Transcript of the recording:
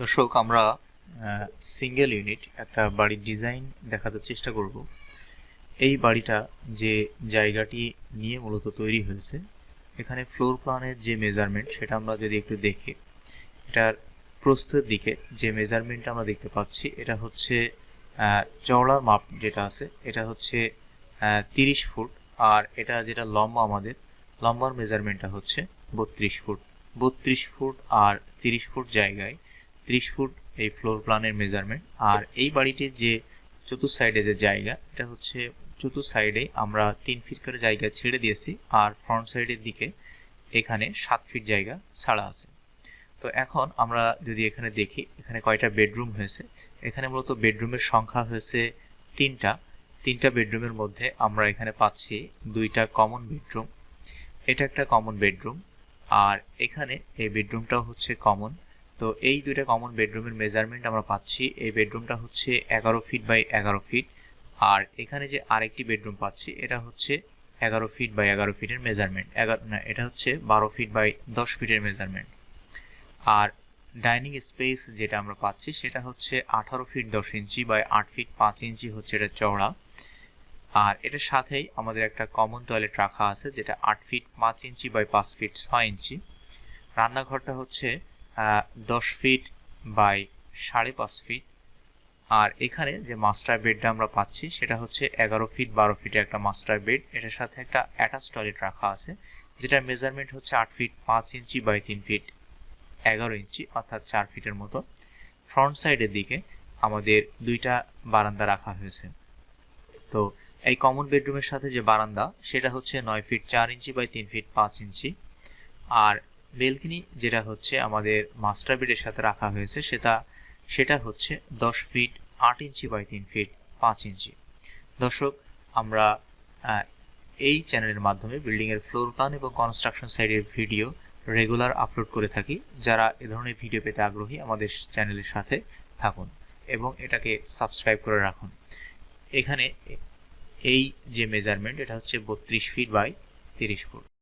দর্শক, আমরা single unit একটা বাড়ির ডিজাইন দেখাতে চেষ্টা করব। এই বাড়িটা যে জায়গাটি নিয়ে মূলত তৈরি হয়েছে, এখানে ফ্লোর প্ল্যানের যে মেজারমেন্ট সেটা আমরা যদি একটু দেখি, এটার প্রস্থের দিকে যে মেজারমেন্টটা আমরা দেখতে পাচ্ছি, এটা হচ্ছে চওড়ার মাপ যেটা আছে, এটা হচ্ছে তিরিশ ফুট, আর এটা যেটা লম্বা আমাদের, লম্বার মেজারমেন্টটা হচ্ছে বত্রিশ ফুট। বত্রিশ ফুট আর তিরিশ ফুট জায়গায় ত্রিশ ফুট এই ফ্লোর প্ল্যানের মেজারমেন্ট আর এই বাড়িটির যে চতুর সাইডে যে জায়গা, এটা হচ্ছে চতুর সাইডে আমরা তিন ফিট করে জায়গা ছেড়ে দিয়েছি আর ফ্রন্ট সাইডের দিকে এখানে সাত ফিট জায়গা ছাড়া আছে। তো এখন আমরা যদি এখানে দেখি, এখানে কয়টা বেডরুম হয়েছে? এখানে মূলত বেডরুমের সংখ্যা হয়েছে তিনটা। তিনটা বেডরুমের মধ্যে আমরা এখানে পাচ্ছি দুইটা কমন বেডরুম এটা একটা কমন বেডরুম আর এখানে এই বেডরুমটাও হচ্ছে কমন তো এই দুইটা কমন বেডরুমের মেজারমেন্ট আমরা পাচ্ছি। এই বেডরুমটা হচ্ছে এগারো ফিট বাই এগারো ফিট আর এখানে যে আরেকটি বেডরুম পাচ্ছি, এটা হচ্ছে এগারো ফিট বাই এগারো ফিটের মেজারমেন্ট এগারো না, এটা হচ্ছে বারো ফিট বাই দশ ফিটের মেজারমেন্ট আর ডাইনিং স্পেস যেটা আমরা পাচ্ছি, সেটা হচ্ছে আঠারো ফিট দশ ইঞ্চি বাই আট ফিট পাঁচ ইঞ্চি হচ্ছে এটা চওড়া। আর এটার সাথেই আমাদের একটা কমন টয়লেট রাখা আছে, যেটা আট ফিট পাঁচ ইঞ্চি বাই পাঁচ ফিট ছয় ইঞ্চি। রান্নাঘরটা হচ্ছে দশ ফিট বাই সাড়ে পাঁচ ফিট আর এখানে যে মাস্টার বেডটা আমরা পাচ্ছি, সেটা হচ্ছে এগারো ফিট বারো ফিটের একটা মাস্টার বেড এটার সাথে একটা অ্যাটাচ টয়লেট রাখা আছে, যেটার মেজারমেন্ট হচ্ছে আট ফিট পাঁচ ইঞ্চি বাই তিন ফিট এগারো ইঞ্চি, অর্থাৎ চার ফিটের মতো। ফ্রন্ট সাইডের দিকে আমাদের দুইটা বারান্দা রাখা হয়েছে। তো এই কমন বেডরুমের সাথে যে বারান্দা, সেটা হচ্ছে নয় ফিট চার ইঞ্চি বাই তিন ফিট পাঁচ ইঞ্চি। আর বেলকনি, যেটা হচ্ছে আমাদের মাস্টার বেডের সাথে রাখা হয়েছে, সেটা সেটা হচ্ছে দশ ফিট আট ইঞ্চি বাই তিন ফিট পাঁচ ইঞ্চি। দর্শক, আমরা এই চ্যানেলের মাধ্যমে বিল্ডিংয়ের ফ্লোর প্ল্যান এবং কনস্ট্রাকশন সাইডের ভিডিও রেগুলার আপলোড করে থাকি। যারা এ ধরনের ভিডিও পেতে আগ্রহী, আমাদের চ্যানেলের সাথে থাকুন এবং এটাকে সাবস্ক্রাইব করে রাখুন। এখানে, এই যে মেজারমেন্ট এটা হচ্ছে বত্রিশ ফিট বাই তিরিশ ফুট